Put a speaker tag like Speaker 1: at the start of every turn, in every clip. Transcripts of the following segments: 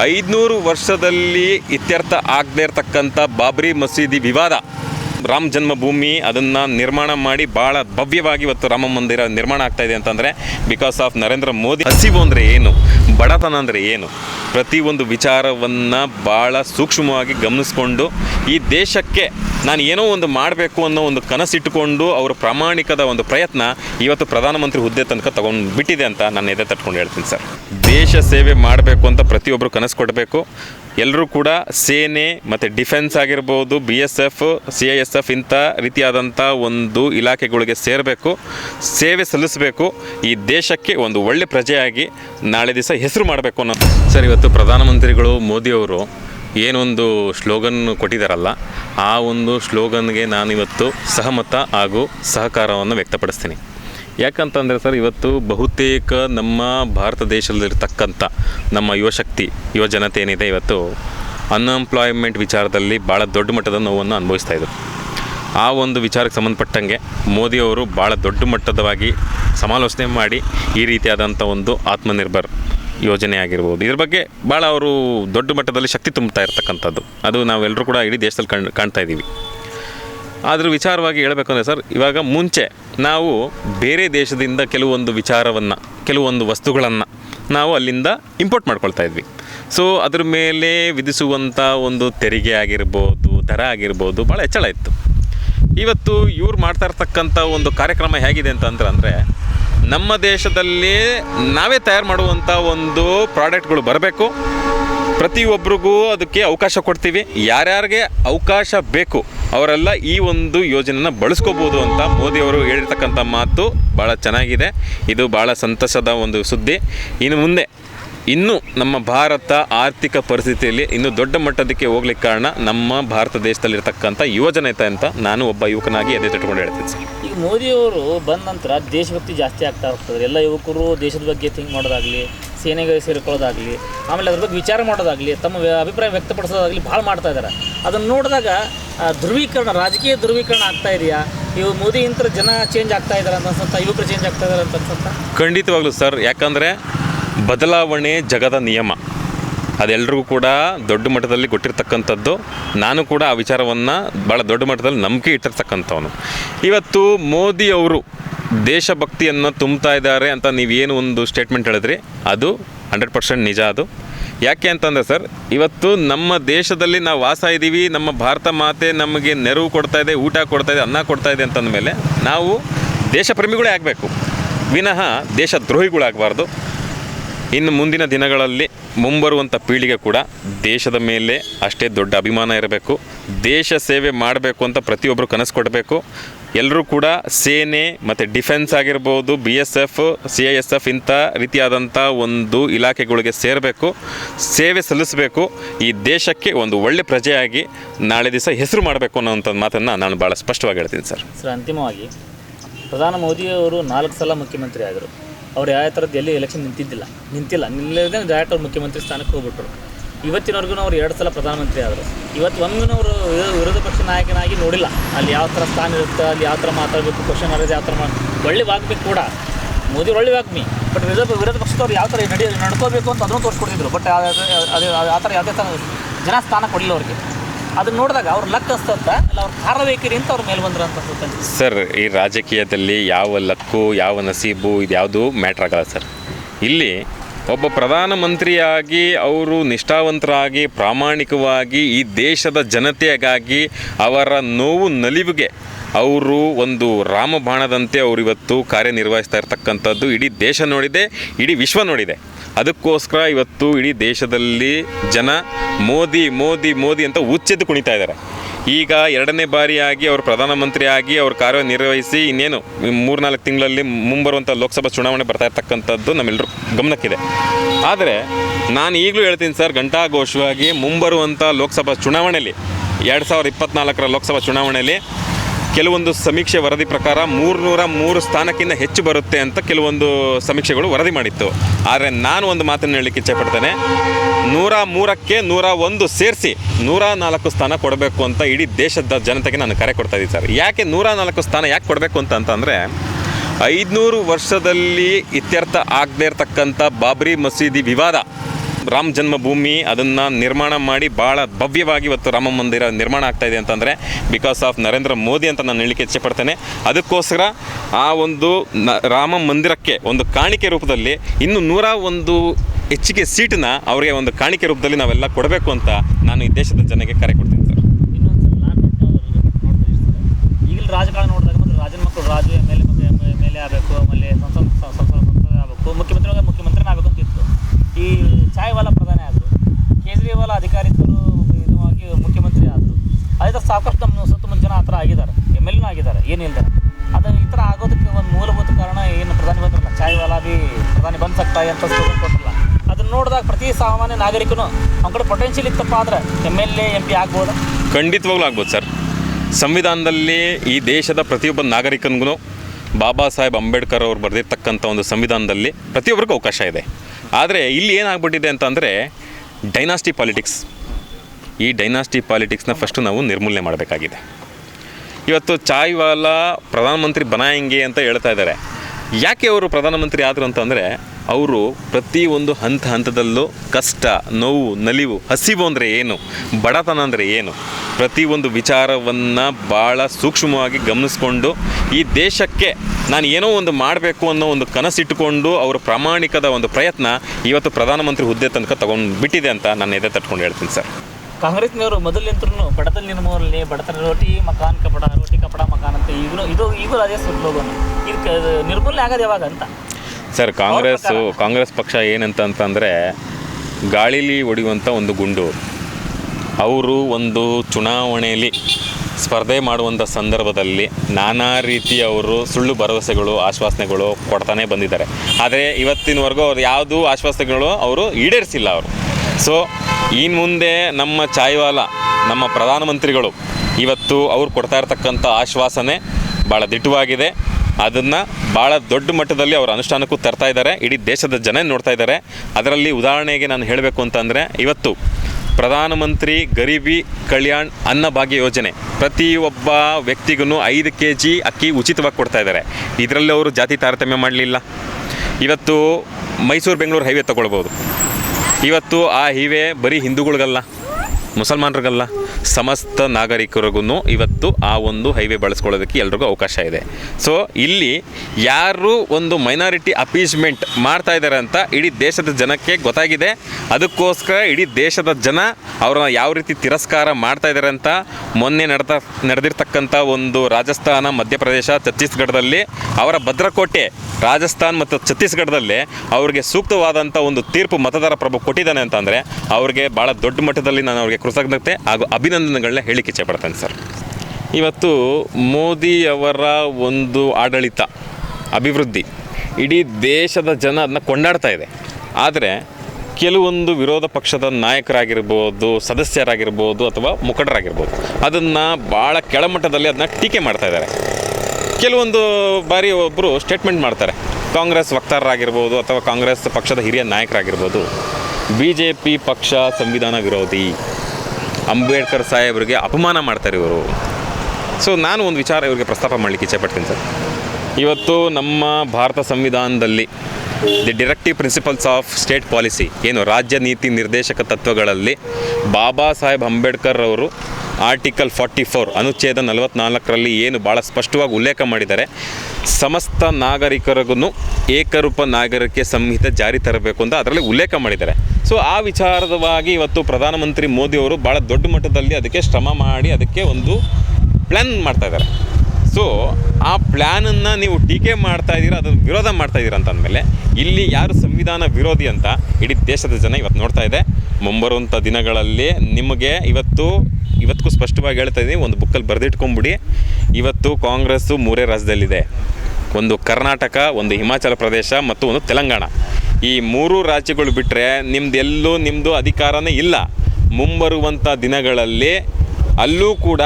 Speaker 1: ಐದುನೂರು ವರ್ಷದಲ್ಲಿ ಇತ್ಯರ್ಥ ಆಗದೇ ಇರತಕ್ಕಂಥ ಬಾಬ್ರಿ ಮಸೀದಿ ವಿವಾದ. ರಾಮ ಜನ್ಮಭೂಮಿ ಅದನ್ನು ನಿರ್ಮಾಣ ಮಾಡಿ ಭಾಳ ಭವ್ಯವಾಗಿ ಇವತ್ತು ರಾಮ ಮಂದಿರ ನಿರ್ಮಾಣ ಆಗ್ತಾ ಇದೆ ಅಂತಂದರೆ ಬಿಕಾಸ್ ಆಫ್ ನರೇಂದ್ರ ಮೋದಿ. ಹಸಿವು ಅಂದರೆ ಏನು? ಬಡತನ ಅಂದರೆ ಏನು? ಪ್ರತಿಯೊಂದು ವಿಚಾರವನ್ನು ಭಾಳ ಸೂಕ್ಷ್ಮವಾಗಿ ಗಮನಿಸ್ಕೊಂಡು ಈ ದೇಶಕ್ಕೆ ನಾನು ಏನೋ ಒಂದು ಮಾಡಬೇಕು ಅನ್ನೋ ಒಂದು ಕನಸಿಟ್ಟುಕೊಂಡು ಅವರ ಪ್ರಾಮಾಣಿಕದ ಒಂದು ಪ್ರಯತ್ನ ಇವತ್ತು ಪ್ರಧಾನಮಂತ್ರಿ ಹುದ್ದೆ ತನಕ ತಗೊಂಡು ಬಿಟ್ಟಿದೆ ಅಂತ ನಾನು ಎದೆ ತಟ್ಕೊಂಡು ಹೇಳ್ತೀನಿ ಸರ್. ದೇಶ ಸೇವೆ ಮಾಡಬೇಕು ಅಂತ ಪ್ರತಿಯೊಬ್ಬರು ಕನಸು ಕೊಡಬೇಕು. ಎಲ್ಲರೂ ಕೂಡ ಸೇನೆ ಮತ್ತು ಡಿಫೆನ್ಸ್ ಆಗಿರ್ಬೋದು, B S F, C I S F ಇಂಥ ರೀತಿಯಾದಂಥ ಒಂದು ಇಲಾಖೆಗಳಿಗೆ ಸೇರಬೇಕು, ಸೇವೆ ಸಲ್ಲಿಸಬೇಕು, ಈ ದೇಶಕ್ಕೆ ಒಂದು ಒಳ್ಳೆ ಪ್ರಜೆಯಾಗಿ ನಾಳೆ ದಿವಸ ಹೆಸರು ಮಾಡಬೇಕು ಅನ್ನೋದು. ಸರ್, ಇವತ್ತು ಪ್ರಧಾನಮಂತ್ರಿಗಳು ಮೋದಿಯವರು ಏನೊಂದು ಸ್ಲೋಗನ್ ಕೊಟ್ಟಿದ್ದಾರಲ್ಲ, ಆ ಒಂದು ಸ್ಲೋಗನ್ಗೆ ನಾನಿವತ್ತು ಸಹಮತ ಹಾಗೂ ಸಹಕಾರವನ್ನು ವ್ಯಕ್ತಪಡಿಸ್ತೀನಿ. ಯಾಕಂತಂದರೆ ಸರ್, ಇವತ್ತು ಬಹುತೇಕ ನಮ್ಮ ಭಾರತ ದೇಶದಲ್ಲಿರ್ತಕ್ಕಂಥ ನಮ್ಮ ಯುವಶಕ್ತಿ ಯುವ ಜನತೆ ಏನಿದೆ ಇವತ್ತು ಅನ್ಎಂಪ್ಲಾಯ್ಮೆಂಟ್ ವಿಚಾರದಲ್ಲಿ ಭಾಳ ದೊಡ್ಡ ಮಟ್ಟದ ನೋವನ್ನು ಅನುಭವಿಸ್ತಾ ಇದ್ದರು ಆ ಒಂದು ವಿಚಾರಕ್ಕೆ ಸಂಬಂಧಪಟ್ಟಂಗೆ ಮೋದಿಯವರು ಭಾಳ ದೊಡ್ಡ ಮಟ್ಟದವಾಗಿ ಸಮಾಲೋಚನೆ ಮಾಡಿ ಈ ರೀತಿಯಾದಂಥ ಒಂದು ಆತ್ಮನಿರ್ಭರ್ ಯೋಜನೆ ಆಗಿರ್ಬೋದು. ಇದ್ರ ಬಗ್ಗೆ ಭಾಳ ಅವರು ದೊಡ್ಡ ಮಟ್ಟದಲ್ಲಿ ಶಕ್ತಿ ತುಂಬುತ್ತಾ ಇರ್ತಕ್ಕಂಥದ್ದು. ಅದು ನಾವೆಲ್ಲರೂ ಕೂಡ ಇಡೀ ದೇಶದಲ್ಲಿ ಕಣ್, ಕಾಣ್ತಾ ಇದ್ದೀವಿ. ಅದ್ರ ವಿಚಾರವಾಗಿ ಹೇಳಬೇಕಂದ್ರೆ ಸರ್, ಇವಾಗ ಮುಂಚೆ ನಾವು ಬೇರೆ ದೇಶದಿಂದ ಕೆಲವೊಂದು ವಿಚಾರವನ್ನು, ಕೆಲವೊಂದು ವಸ್ತುಗಳನ್ನು ನಾವು ಅಲ್ಲಿಂದ ಇಂಪೋರ್ಟ್ ಮಾಡ್ಕೊಳ್ತಾ ಇದ್ವಿ. ಸೊ ಅದ್ರ ಮೇಲೆ ವಿಧಿಸುವಂಥ ಒಂದು ತೆರಿಗೆ ಆಗಿರ್ಬೋದು, ದರ ಆಗಿರ್ಬೋದು ಭಾಳ ಹೆಚ್ಚಳ ಇತ್ತು. ಇವತ್ತು ಇವ್ರು ಮಾಡ್ತಾ ಇರ್ತಕ್ಕಂಥ ಒಂದು ಕಾರ್ಯಕ್ರಮ ಹೇಗಿದೆ ಅಂತಂದ್ರೆ ಅಂದರೆ ನಮ್ಮ ದೇಶದಲ್ಲಿ ನಾವೇ ತಯಾರು ಮಾಡುವಂಥ ಒಂದು ಪ್ರಾಡಕ್ಟ್ಗಳು ಬರಬೇಕು. ಪ್ರತಿಯೊಬ್ಬರಿಗೂ ಅದಕ್ಕೆ ಅವಕಾಶ ಕೊಡ್ತೀವಿ. ಯಾರ್ಯಾರಿಗೆ ಅವಕಾಶ ಬೇಕು ಅವರೆಲ್ಲ ಈ ಒಂದು ಯೋಜನೆನ ಬಳಸ್ಕೋಬೋದು ಅಂತ ಮೋದಿಯವರು ಹೇಳಿರ್ತಕ್ಕಂಥ ಮಾತು ಭಾಳ ಚೆನ್ನಾಗಿದೆ. ಇದು ಭಾಳ ಸಂತಸದ ಒಂದು ಸುದ್ದಿ. ಇನ್ನು ಮುಂದೆ, ಇನ್ನೂ ನಮ್ಮ ಭಾರತ ಆರ್ಥಿಕ ಪರಿಸ್ಥಿತಿಯಲ್ಲಿ ಇನ್ನೂ ದೊಡ್ಡ ಮಟ್ಟದಕ್ಕೆ ಹೋಗ್ಲಿಕ್ಕೆ ಕಾರಣ ನಮ್ಮ ಭಾರತ ದೇಶದಲ್ಲಿರ್ತಕ್ಕಂಥ ಯುವಜನತೆ ಅಂತ ನಾನು ಒಬ್ಬ ಯುವಕನಾಗಿ ಎದೆ ತಟ್ಕೊಂಡು ಹೇಳ್ತೀನಿ ಸರ್.
Speaker 2: ಈಗ ಮೋದಿಯವರು ಬಂದ ನಂತರ ದೇಶಭಕ್ತಿ ಜಾಸ್ತಿ ಆಗ್ತಾ ಹೋಗ್ತದೆ. ಎಲ್ಲ ಯುವಕರು ದೇಶದ ಬಗ್ಗೆ ಥಿಂಕ್ ಮಾಡೋದಾಗಲಿ ಸೇನೆಗೆ ಸೇರಿಕೊಳ್ಳೋದಾಗಲಿ ಆಮೇಲೆ ಅದ್ರ ಬಗ್ಗೆ ವಿಚಾರ ಮಾಡೋದಾಗಲಿ, ತಮ್ಮ ಅಭಿಪ್ರಾಯ ವ್ಯಕ್ತಪಡಿಸೋದಾಗಲಿ ಭಾಳ ಮಾಡ್ತಾ ಇದ್ದಾರೆ. ಅದನ್ನು ನೋಡಿದಾಗ ಧ್ರುವೀಕರಣ, ರಾಜಕೀಯ ಧ್ರುವೀಕರಣ ಆಗ್ತಾ ಇದೆಯಾ? ಇವು ಮೋದಿ ಇಂತರ ಜನ ಚೇಂಜ್ ಆಗ್ತಾ ಇದ್ದಾರೆ ಅಂತ ಅನ್ಸುತ್ತಾ? ಯುವಕರು ಚೇಂಜ್ ಆಗ್ತಾ ಇದ್ದಾರೆ ಅಂತ ಅನ್ಸುತ್ತಾ?
Speaker 1: ಖಂಡಿತವಾಗ್ಲೂ ಸರ್, ಯಾಕಂದರೆ ಬದಲಾವಣೆ ಜಗದ ನಿಯಮ. ಅದೆಲ್ಲರಿಗೂ ಕೂಡ ದೊಡ್ಡ ಮಟ್ಟದಲ್ಲಿ ಕೊಟ್ಟಿರ್ತಕ್ಕಂಥದ್ದು ನಾನು ಕೂಡ ಆ ವಿಚಾರವನ್ನು ಭಾಳ ದೊಡ್ಡ ಮಟ್ಟದಲ್ಲಿ ನಂಬಿಕೆ ಇಟ್ಟಿರ್ತಕ್ಕಂಥವನು. ಇವತ್ತು ಮೋದಿ ಅವರು ದೇಶಭಕ್ತಿಯನ್ನು ತುಂಬ್ತಾ ಇದ್ದಾರೆ ಅಂತ ನೀವೇನು ಒಂದು ಸ್ಟೇಟ್ಮೆಂಟ್ ಹೇಳಿದ್ರಿ? ಅದು ಹಂಡ್ರೆಡ್ ಪರ್ಸೆಂಟ್ ನಿಜ ಅದು. ಯಾಕೆ ಅಂತಂದರೆ ಸರ್, ಇವತ್ತು ನಮ್ಮ ದೇಶದಲ್ಲಿ ನಾವು ವಾಸ ಇದ್ದೀವಿ, ನಮ್ಮ ಭಾರತ ಮಾತೆ ನಮಗೆ ನೆರವು ಕೊಡ್ತಾ ಇದೆ, ಊಟ ಕೊಡ್ತಾ ಇದೆ, ಅನ್ನ ಕೊಡ್ತಾ ಇದೆ ಅಂತಂದಮೇಲೆ ನಾವು ದೇಶಪ್ರೇಮಿಗಳೇ ಆಗಬೇಕು. ವಿನಃ ದೇಶ ದ್ರೋಹಿಗಳಾಗಬಾರ್ದು. ಇನ್ನು ಮುಂದಿನ ದಿನಗಳಲ್ಲಿ ಮುಂಬರುವಂಥ ಪೀಳಿಗೆ ಕೂಡ ದೇಶದ ಮೇಲೆ ಅಷ್ಟೇ ದೊಡ್ಡ ಅಭಿಮಾನ ಇರಬೇಕು. ದೇಶ ಸೇವೆ ಮಾಡಬೇಕು ಅಂತ ಪ್ರತಿಯೊಬ್ಬರು ಕನಸು ಕೊಡಬೇಕು. ಎಲ್ಲರೂ ಕೂಡ ಸೇನೆ ಮತ್ತು ಡಿಫೆನ್ಸ್ ಆಗಿರ್ಬೋದು, B S F, C I S F ಇಂಥ ರೀತಿಯಾದಂಥ ಒಂದು ಇಲಾಖೆಗಳಿಗೆ ಸೇರಬೇಕು. ಸೇವೆ ಸಲ್ಲಿಸಬೇಕು. ಈ ದೇಶಕ್ಕೆ ಒಂದು ಒಳ್ಳೆ ಪ್ರಜೆಯಾಗಿ ನಾಳೆ ದಿವಸ ಹೆಸರು ಮಾಡಬೇಕು ಅನ್ನೋಂಥ ಮಾತನ್ನು ನಾನು ಭಾಳ ಸ್ಪಷ್ಟವಾಗಿ ಹೇಳ್ತೀನಿ ಸರ್.
Speaker 2: ಸರ್, ಅಂತಿಮವಾಗಿ ಪ್ರಧಾನ ಮೋದಿಯವರು ನಾಲ್ಕು ಸಲ ಮುಖ್ಯಮಂತ್ರಿ ಆದರು. ಅವ್ರು ಯಾವ ಥರದ್ದು ಎಲ್ಲಿ ಎಲೆಕ್ಷನ್ ನಿಂತಿದ್ದಿಲ್ಲ. ನಿಂತಿಲ್ಲ. ನಿಲ್ಲದೆ ಡೈರೆಕ್ಟ್ ಅವ್ರು ಮುಖ್ಯಮಂತ್ರಿ ಸ್ಥಾನಕ್ಕೆ ಹೋಗ್ಬಿಟ್ರು. ಇವತ್ತಿನವರೆಗೂ ಅವ್ರು ಎರಡು ಸಲ ಪ್ರಧಾನಮಂತ್ರಿ ಆದರು. ಇವತ್ತು ಒಂದು ಅವರು ವಿರೋಧ ಪಕ್ಷ ನಾಯಕನಾಗಿ ನೋಡಿಲ್ಲ. ಅಲ್ಲಿ ಯಾವ ಥರ ಸ್ಥಾನ ಇರುತ್ತೆ, ಅಲ್ಲಿ ಯಾವ ಥರ ಮಾತಾಡಬೇಕು ಕ್ವಶನ್ ಮಾಡೋದು ಯಾವ ಥರ ಮಾಡಿ ಒಳ್ಳೆ ವಾಗ್ಬೇಕು ಕೂಡ. ಮೋದಿ ಒಳ್ಳೆ ವಾಗ್ಮಿ. ಬಟ್ ವಿರೋಧ ವಿರೋಧ ಪಕ್ಷದವ್ರು ಯಾವ ಥರ ನಡಿ ನಡ್ಕೋಬೇಕು ಅಂತ ಅದನ್ನು ತೋರಿಸ್ಕೊಡ್ತಿದ್ರು ಬಟ್ ಅದೇ ಆ ಥರ ಯಾವುದೇ ಥರ ಜನ ಸ್ಥಾನ ಕೊಡಲಿಲ್ಲ ಅವ್ರಿಗೆ. ಅದನ್ನ ನೋಡಿದಾಗ ಅವ್ರ ಲಕ್ ಅಸ್ತತ್ತ ಅಲ್ಲ ಅವ್ರ ಅಂತ ಅವ್ರ ಮೇಲೆ ಬಂದ್ರಂತ ಅಂತ
Speaker 1: ಸರ್ ಈ ರಾಜಕೀಯದಲ್ಲಿ ಯಾವ ಲಕ್ಕು, ಯಾವ ನಸೀಬು, ಇದು ಯಾವುದು ಮ್ಯಾಟ್ರ್ ಆಗಲ್ಲ ಸರ್ ಇಲ್ಲಿ ಒಬ್ಬ ಪ್ರಧಾನಮಂತ್ರಿಯಾಗಿ ಅವರು ನಿಷ್ಠಾವಂತರಾಗಿ, ಪ್ರಾಮಾಣಿಕವಾಗಿ ಈ ದೇಶದ ಜನತೆಗಾಗಿ ಅವರ ನೋವು ನಲಿವಿಗೆ ಅವರು ಒಂದು ರಾಮಬಾಣದಂತೆ ಅವರಿವತ್ತು ಕಾರ್ಯನಿರ್ವಹಿಸ್ತಾ ಇರ್ತಕ್ಕಂಥದ್ದು ಇಡೀ ದೇಶ ನೋಡಿದೆ, ಇಡೀ ವಿಶ್ವ ನೋಡಿದೆ. ಅದಕ್ಕೋಸ್ಕರ ಇವತ್ತು ಇಡೀ ದೇಶದಲ್ಲಿ ಜನ ಮೋದಿ ಮೋದಿ ಮೋದಿ ಅಂತ ಉಚ್ಚೆದ್ದು ಕುಣಿತಾ ಇದ್ದಾರೆ. ಈಗ ಎರಡನೇ ಬಾರಿಯಾಗಿ ಅವರು ಪ್ರಧಾನಮಂತ್ರಿ ಆಗಿ ಅವರು ಕಾರ್ಯನಿರ್ವಹಿಸಿ ಇನ್ನೇನು ಮೂರ್ನಾಲ್ಕು ತಿಂಗಳಲ್ಲಿ ಮುಂಬರುವಂಥ ಲೋಕಸಭಾ ಚುನಾವಣೆ ಬರ್ತಾ ಇರ್ತಕ್ಕಂಥದ್ದು ನಮ್ಮೆಲ್ಲರೂ ಗಮನಕ್ಕಿದೆ. ಆದರೆ ನಾನು ಈಗಲೂ ಹೇಳ್ತೀನಿ ಸರ್, ಘಂಟಾಘೋಷವಾಗಿ ಮುಂಬರುವಂಥ ಲೋಕಸಭಾ ಚುನಾವಣೆಯಲ್ಲಿ, ಎರಡು ಸಾವಿರದ ಇಪ್ಪತ್ನಾಲ್ಕರ ಲೋಕಸಭಾ ಚುನಾವಣೆಯಲ್ಲಿ ಕೆಲವೊಂದು ಸಮೀಕ್ಷೆ ವರದಿ ಪ್ರಕಾರ ಮೂರುನೂರ ಮೂರು ಸ್ಥಾನಕ್ಕಿಂತ ಹೆಚ್ಚು ಬರುತ್ತೆ ಅಂತ ಕೆಲವೊಂದು ಸಮೀಕ್ಷೆಗಳು ವರದಿ ಮಾಡಿತ್ತು. ಆದರೆ ನಾನು ಒಂದು ಮಾತನ್ನು ಹೇಳಲಿಕ್ಕೆ ಇಚ್ಛೆಪಡ್ತೇನೆ ನೂರ ಮೂರಕ್ಕೆ ನೂರ ಒಂದು ಸೇರಿಸಿ ನೂರ ನಾಲ್ಕು ಸ್ಥಾನ ಕೊಡಬೇಕು ಅಂತ ಇಡೀ ದೇಶದ ಜನತೆಗೆ ನಾನು ಕರೆ ಕೊಡ್ತಾ ಇದ್ದೀನಿ ಸರ್. ಯಾಕೆ ನೂರ ನಾಲ್ಕು ಸ್ಥಾನ ಯಾಕೆ ಕೊಡಬೇಕು ಅಂತ ಅಂತಂದರೆ, ಐದುನೂರು ವರ್ಷದಲ್ಲಿ ಇತ್ಯರ್ಥ ಆಗದೇ ಇರತಕ್ಕಂಥ ಬಾಬ್ರಿ ಮಸೀದಿ ವಿವಾದ ರಾಮ ಜನ್ಮಭೂಮಿ ಅದನ್ನು ನಿರ್ಮಾಣ ಮಾಡಿ ಭಾಳ ಭವ್ಯವಾಗಿ ಇವತ್ತು ರಾಮ ಮಂದಿರ ನಿರ್ಮಾಣ ಆಗ್ತಾ ಇದೆ ಅಂತಂದರೆ ಬಿಕಾಸ್ ಆಫ್ ನರೇಂದ್ರ ಮೋದಿ ಅಂತ ನಾನು ಹೇಳಲಿಕ್ಕೆ ಇಚ್ಛೆಪಡ್ತೇನೆ. ಅದಕ್ಕೋಸ್ಕರ ಆ ಒಂದು ರಾಮ ಮಂದಿರಕ್ಕೆ ಒಂದು ಕಾಣಿಕೆ ರೂಪದಲ್ಲಿ ಇನ್ನು ನೂರ ಒಂದು ಹೆಚ್ಚಿಗೆ ಸೀಟನ್ನ ಅವರಿಗೆ ಒಂದು ಕಾಣಿಕೆ ರೂಪದಲ್ಲಿ ನಾವೆಲ್ಲ ಕೊಡಬೇಕು ಅಂತ ನಾನು ಈ ದೇಶದ ಜನಕ್ಕೆ ಕರೆ ಕೊಡ್ತೀನಿ ಸರ್.
Speaker 2: ಈಗಿನ ರಾಜಕಾರಣ ನೋಡಿದಾಗ ಮತ್ತೆ ರಾಜನ ಮಕ್ಕಳು Raju, M L M L A ಆಗಬೇಕು, ಆಮೇಲೆ ಸಂಸದ ಸಂಸದ ಆಗಬೇಕು. ಮುಖ್ಯಮಂತ್ರಿ ಇತ್ತು ಈ ಚಾಯ್ವಾಲ ಪ್ರಧಾನಿ ಆದರು, ಕೇಜ್ರಿವಾಲ್ ಅಧಿಕಾರಿಗಳು ಇದಾಗಿ ಮುಖ್ಯಮಂತ್ರಿ ಆದರು ಅದೇ ಸಾಕಷ್ಟು ನಮ್ಮ ಸುತ್ತಮುತ್ತ ಜನ ಆ ಥರ ಆಗಿದ್ದಾರೆ, ಎಂ ಎಲ್ ಎನೂ ಆಗಿದ್ದಾರೆ ಏನಿಲ್ಲ ಅದು ಈ ಥರ ಆಗೋದಕ್ಕೆ ಒಂದು ಮೂಲಭೂತ ಕಾರಣ ಏನು ಪ್ರಧಾನಿ ಬಂದ್ರಲ್ಲ ಚಾಯ್ವಾಲ ಬಿ ಪ್ರಧಾನಿ ಬಂದ್ ಸಕ್ತಾಯಿ ಅಂತ ಸ್ಲೋಗನ್ ಕೊಟ್ಟಿಲ್ಲ. ಅದನ್ನ ನೋಡಿದಾಗ ಪ್ರತಿ ಸಾಮಾನ್ಯ ನಾಗರಿಕನು ಅವ್ನ ಕಡೆ ಪೊಟೆನ್ಷಿಯಲ್ ಇತ್ತಪ್ಪ ಆದರೆ M L A, M P ಆಗ್ಬೋದು?
Speaker 1: ಖಂಡಿತವಾಗ್ಲೂ ಆಗ್ಬೋದು ಸರ್. ಸಂವಿಧಾನದಲ್ಲಿ ಈ ದೇಶದ ಪ್ರತಿಯೊಬ್ಬ ನಾಗರಿಕನಿಗೂ ಬಾಬಾ ಸಾಹೇಬ್ ಅಂಬೇಡ್ಕರ್ ಅವರು ಬರೆದಿರ್ತಕ್ಕಂಥ ಒಂದು ಸಂವಿಧಾನದಲ್ಲಿ ಪ್ರತಿಯೊಬ್ಬರಿಗೂ ಅವಕಾಶ ಇದೆ. ಆದರೆ ಇಲ್ಲಿ ಏನಾಗ್ಬಿಟ್ಟಿದೆ ಅಂತಂದರೆ ಡೈನಾಸ್ಟಿ ಪಾಲಿಟಿಕ್ಸ್ ಈ ಡೈನಾಸ್ಟಿ ಪಾಲಿಟಿಕ್ಸ್ನ ಫಸ್ಟು ನಾವು ನಿರ್ಮೂಲನೆ ಮಾಡಬೇಕಾಗಿದೆ. ಇವತ್ತು ಚಾಯ್ವಾಲಾ ಪ್ರಧಾನಮಂತ್ರಿ ಬನಾಯಂಗೆ ಅಂತ ಹೇಳ್ತಾ ಇದ್ದಾರೆ. ಯಾಕೆ ಅವರು ಪ್ರಧಾನಮಂತ್ರಿ ಆದರು ಅಂತಂದರೆ ಅವರು ಪ್ರತಿ ಒಂದು ಹಂತ ಹಂತದಲ್ಲೂ ಕಷ್ಟ, ನೋವು, ನಲಿವು, ಹಸಿವು ಅಂದರೆ ಏನು? ಬಡತನ ಅಂದರೆ ಏನು? ಪ್ರತಿಯೊಂದು ವಿಚಾರವನ್ನು ಭಾಳ ಸೂಕ್ಷ್ಮವಾಗಿ ಗಮನಿಸ್ಕೊಂಡು ಈ ದೇಶಕ್ಕೆ ನಾನು ಏನೋ ಒಂದು ಮಾಡಬೇಕು ಅನ್ನೋ ಒಂದು ಕನಸಿಟ್ಟುಕೊಂಡು ಅವರ ಪ್ರಾಮಾಣಿಕದ ಒಂದು ಪ್ರಯತ್ನ ಇವತ್ತು ಪ್ರಧಾನಮಂತ್ರಿ ಹುದ್ದೆ ತನಕ ತಗೊಂಡು ಬಿಟ್ಟಿದೆ ಅಂತ ನಾನು ಎದೆ ತಟ್ಕೊಂಡು ಹೇಳ್ತೀನಿ ಸರ್.
Speaker 2: ಕಾಂಗ್ರೆಸ್ನವರು ಮೊದಲಿಂತರೂ ಬಡತನ ನಿರ್ಮೂಲನೆ, ಬಡತನ ರೋಟಿ, ಮಕಾನ್ ಕಪಡ, ರೋಟಿ ಕಪಡ, ಮಕಾನ್ ಅಂತ ಈಗಲೂ ಇದು ಈಗಲೂ ಅದೇ ಸ್ಲೋಗನ್ ಇದಕ್ಕೆ ನಿರ್ಮೂಲನೆ ಆಗೋದು ಯಾವಾಗ ಅಂತ?
Speaker 1: ಸರ್, ಕಾಂಗ್ರೆಸ್ಸು, ಕಾಂಗ್ರೆಸ್ ಪಕ್ಷ ಏನಂತ ಅಂತಂದರೆ ಗಾಳಿಲಿ ಹೊಡೆಯುವಂಥ ಒಂದು ಗುಂಡು. ಅವರು ಒಂದು ಚುನಾವಣೆಯಲ್ಲಿ ಸ್ಪರ್ಧೆ ಮಾಡುವಂಥ ಸಂದರ್ಭದಲ್ಲಿ ನಾನಾ ರೀತಿ ಅವರು ಸುಳ್ಳು ಭರವಸೆಗಳು, ಆಶ್ವಾಸನೆಗಳು ಕೊಡ್ತಾನೆ ಬಂದಿದ್ದಾರೆ. ಆದರೆ ಇವತ್ತಿನವರೆಗೂ ಅವ್ರು ಯಾವುದು ಆಶ್ವಾಸನೆಗಳು ಅವರು ಈಡೇರಿಸಿಲ್ಲ ಅವರು. ಸೊ ಇನ್ನು ಮುಂದೆ ನಮ್ಮ ಚಾಯ್ವಾಲ, ನಮ್ಮ ಪ್ರಧಾನಮಂತ್ರಿಗಳು ಇವತ್ತು ಅವ್ರು ಕೊಡ್ತಾ ಇರ್ತಕ್ಕಂಥ ಆಶ್ವಾಸನೆ ಭಾಳ ದಿಟ್ಟವಾಗಿದೆ. ಅದನ್ನು ಭಾಳ ದೊಡ್ಡ ಮಟ್ಟದಲ್ಲಿ ಅವರು ಅನುಷ್ಠಾನಕ್ಕೂ ತರ್ತಾ ಇದ್ದಾರೆ. ಇಡೀ ದೇಶದ ಜನ ನೋಡ್ತಾ ಇದ್ದಾರೆ. ಅದರಲ್ಲಿ ಉದಾಹರಣೆಗೆ ನಾನು ಹೇಳಬೇಕು ಅಂತಂದರೆ, ಇವತ್ತು ಪ್ರಧಾನಮಂತ್ರಿ ಗರೀಬಿ ಕಲ್ಯಾಣ್ ಅನ್ನ ಭಾಗ್ಯ ಯೋಜನೆ ಪ್ರತಿಯೊಬ್ಬ ವ್ಯಕ್ತಿಗೂ ಐದು ಕೆ ಜಿ ಅಕ್ಕಿ ಉಚಿತವಾಗಿ ಕೊಡ್ತಾ ಇದ್ದಾರೆ. ಇದರಲ್ಲಿ ಅವರು ಜಾತಿ ತಾರತಮ್ಯ ಮಾಡಲಿಲ್ಲ. ಇವತ್ತು ಮೈಸೂರು ಬೆಂಗಳೂರು ಹೈವೇ ತಗೊಳ್ಬೋದು. ಇವತ್ತು ಆ ಹೈವೇ ಬರೀ ಹಿಂದೂಗಳಿಗಲ್ಲ. ಮುಸಲ್ಮಾನರಿಗಲ್ಲ, ಸಮಸ್ತ ನಾಗರಿಕರಿಗೂ ಇವತ್ತು ಆ ಒಂದು ಹೈವೇ ಬಳಸ್ಕೊಳ್ಳೋದಕ್ಕೆ ಎಲ್ರಿಗೂ ಅವಕಾಶ ಇದೆ. ಸೊ ಇಲ್ಲಿ ಯಾರು ಒಂದು ಮೈನಾರಿಟಿ ಅಪೀಸ್ಮೆಂಟ್ ಮಾಡ್ತಾ ಇದ್ದಾರೆ ಅಂತ ಇಡೀ ದೇಶದ ಜನಕ್ಕೆ ಗೊತ್ತಾಗಿದೆ. ಅದಕ್ಕೋಸ್ಕರ ಇಡೀ ದೇಶದ ಜನ ಅವ್ರನ್ನ ಯಾವ ರೀತಿ ತಿರಸ್ಕಾರ ಮಾಡ್ತಾ ಇದ್ದಾರೆ ಅಂತ ಮೊನ್ನೆ ನಡೆದ, ನಡೆದಿರ್ತಕ್ಕಂಥ ಒಂದು ರಾಜಸ್ಥಾನ, ಮಧ್ಯಪ್ರದೇಶ, ಛತ್ತೀಸ್ಗಢದಲ್ಲಿ ಅವರ ಭದ್ರಕೋಟೆ, ರಾಜಸ್ಥಾನ್ ಮತ್ತು ಛತ್ತೀಸ್ಗಢದಲ್ಲಿ ಅವ್ರಿಗೆ ಸೂಕ್ತವಾದಂಥ ಒಂದು ತೀರ್ಪು ಮತದಾರ ಪ್ರಭು ಕೊಟ್ಟಿದ್ದಾನೆ ಅಂತಂದರೆ ಅವ್ರಿಗೆ ಭಾಳ ದೊಡ್ಡ ಮಟ್ಟದಲ್ಲಿ ನಾನು ಅವ್ರಿಗೆ ಕೃತಜ್ಞತೆ ಹಾಗೂ ಅಭಿನಂದನೆಗಳನ್ನ ಹೇಳಿಕೆ ಇಚ್ಛೆಪಡ್ತೇನೆ ಸರ್. ಇವತ್ತು ಮೋದಿ ಅವರ ಒಂದು ಆಡಳಿತ, ಅಭಿವೃದ್ಧಿ ಇಡೀ ದೇಶದ ಜನ ಅದನ್ನ ಕೊಂಡಾಡ್ತಾ ಇದೆ. ಆದರೆ ಕೆಲವೊಂದು ವಿರೋಧ ಪಕ್ಷದ ನಾಯಕರಾಗಿರ್ಬೋದು, ಸದಸ್ಯರಾಗಿರ್ಬೋದು ಅಥವಾ ಮುಖಂಡರಾಗಿರ್ಬೋದು ಅದನ್ನು ಭಾಳ ಕೆಳಮಟ್ಟದಲ್ಲಿ ಅದನ್ನ ಟೀಕೆ ಮಾಡ್ತಾ ಇದ್ದಾರೆ. ಕೆಲವೊಂದು ಬಾರಿ ಒಬ್ಬರು ಸ್ಟೇಟ್ಮೆಂಟ್ ಮಾಡ್ತಾರೆ. ಕಾಂಗ್ರೆಸ್ ವಕ್ತಾರರಾಗಿರ್ಬೋದು ಅಥವಾ ಕಾಂಗ್ರೆಸ್ ಪಕ್ಷದ ಹಿರಿಯ ನಾಯಕರಾಗಿರ್ಬೋದು. ಬಿ ಜೆ ಪಿ ಪಕ್ಷ ಸಂವಿಧಾನ ವಿರೋಧಿ. ಅಂಬೇಡ್ಕರ್ ಸಾಹೇಬರಿಗೆ ಅಪಮಾನ ಮಾಡ್ತಾರೆ ಇವರು. ಸೊ ನಾನು ಒಂದು ವಿಚಾರ ಇವರಿಗೆ ಪ್ರಸ್ತಾಪ ಮಾಡಲಿಕ್ಕೆ ಇಚ್ಛೆಪಡ್ತೀನಿ ಸರ್. ಇವತ್ತು ನಮ್ಮ ಭಾರತ ಸಂವಿಧಾನದಲ್ಲಿ the directive principles of state policy ಏನು ರಾಜ್ಯ ನೀತಿ ನಿರ್ದೇಶಕ ತತ್ವಗಳಲ್ಲಿ ಬಾಬಾ ಸಾಹೇಬ್ ಅಂಬೇಡ್ಕರ್ ಅವರು ಆರ್ಟಿಕಲ್ ಫಾರ್ಟಿ ಫೋರ್ ಅನುಚ್ಛೇದ ನಲವತ್ನಾಲ್ಕರಲ್ಲಿ ಏನು ಭಾಳ ಸ್ಪಷ್ಟವಾಗಿ ಉಲ್ಲೇಖ ಮಾಡಿದ್ದಾರೆ, ಸಮಸ್ತ ನಾಗರಿಕರಿಗೂ ಏಕರೂಪ ನಾಗರಿಕ ಸಂಹಿತೆ ಜಾರಿ ತರಬೇಕು ಅಂತ ಅದರಲ್ಲಿ ಉಲ್ಲೇಖ ಮಾಡಿದ್ದಾರೆ. ಸೊ ಆ ವಿಚಾರದವಾಗಿ ಇವತ್ತು ಪ್ರಧಾನಮಂತ್ರಿ ಮೋದಿಯವರು ಭಾಳ ದೊಡ್ಡ ಮಟ್ಟದಲ್ಲಿ ಅದಕ್ಕೆ ಶ್ರಮ ಮಾಡಿ ಅದಕ್ಕೆ ಒಂದು ಪ್ಲ್ಯಾನ್ ಮಾಡ್ತಾ ಇದ್ದಾರೆ. ಸೊ ಆ ಪ್ಲ್ಯಾನನ್ನು ನೀವು ಟೀಕೆ ಮಾಡ್ತಾ ಇದ್ದೀರಾ, ಅದನ್ನು ವಿರೋಧ ಮಾಡ್ತಾ ಇದ್ದೀರಾ ಅಂತ ಅಂದಮೇಲೆ ಇಲ್ಲಿ ಯಾರು ಸಂವಿಧಾನ ವಿರೋಧಿ ಅಂತ ಇಡೀ ದೇಶದ ಜನ ಇವತ್ತು ನೋಡ್ತಾ ಇದೆ. ಮುಂಬರುವಂಥ ದಿನಗಳಲ್ಲಿ ನಿಮಗೆ ಇವತ್ತು, ಇವತ್ತಿಗೂ ಸ್ಪಷ್ಟವಾಗಿ ಹೇಳ್ತಾ ಇದ್ದೀನಿ, ಒಂದು ಬುಕ್ಕಲ್ಲಿ ಬರೆದಿಟ್ಕೊಂಬಿಡಿ. ಇವತ್ತು ಕಾಂಗ್ರೆಸ್ಸು ಮೂರೇ ರಾಜ್ಯದಲ್ಲಿದೆ. ಒಂದು ಕರ್ನಾಟಕ, ಒಂದು ಹಿಮಾಚಲ ಪ್ರದೇಶ ಮತ್ತು ಒಂದು ತೆಲಂಗಾಣ. ಈ ಮೂರು ರಾಜ್ಯಗಳು ಬಿಟ್ಟರೆ ನಿಮ್ದೆಲ್ಲೂ ನಿಮ್ಮದು ಅಧಿಕಾರನೇ ಇಲ್ಲ. ಮುಂಬರುವಂಥ ದಿನಗಳಲ್ಲಿ ಅಲ್ಲೂ ಕೂಡ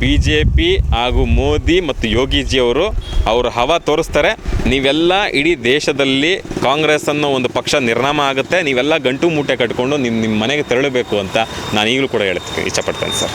Speaker 1: ಬಿ ಜೆ ಪಿ ಹಾಗೂ ಮೋದಿ ಮತ್ತು ಯೋಗೀಜಿಯವರು ಅವರು ಹವಾ ತೋರಿಸ್ತಾರೆ. ನೀವೆಲ್ಲ ಇಡೀ ದೇಶದಲ್ಲಿ ಕಾಂಗ್ರೆಸ್ ಅನ್ನೋ ಒಂದು ಪಕ್ಷ ನಿರ್ನಾಮ ಆಗುತ್ತೆ. ನೀವೆಲ್ಲ ಗಂಟು ಮೂಟೆ ಕಟ್ಕೊಂಡು ನಿಮ್ಮ ನಿಮ್ಮ ಮನೆಗೆ ತೆರಳಬೇಕು ಅಂತ ನಾನು ಈಗಲೂ ಕೂಡ ಹೇಳ್ತೀನಿ ಇಷ್ಟಪಡ್ತೇನೆ ಸರ್.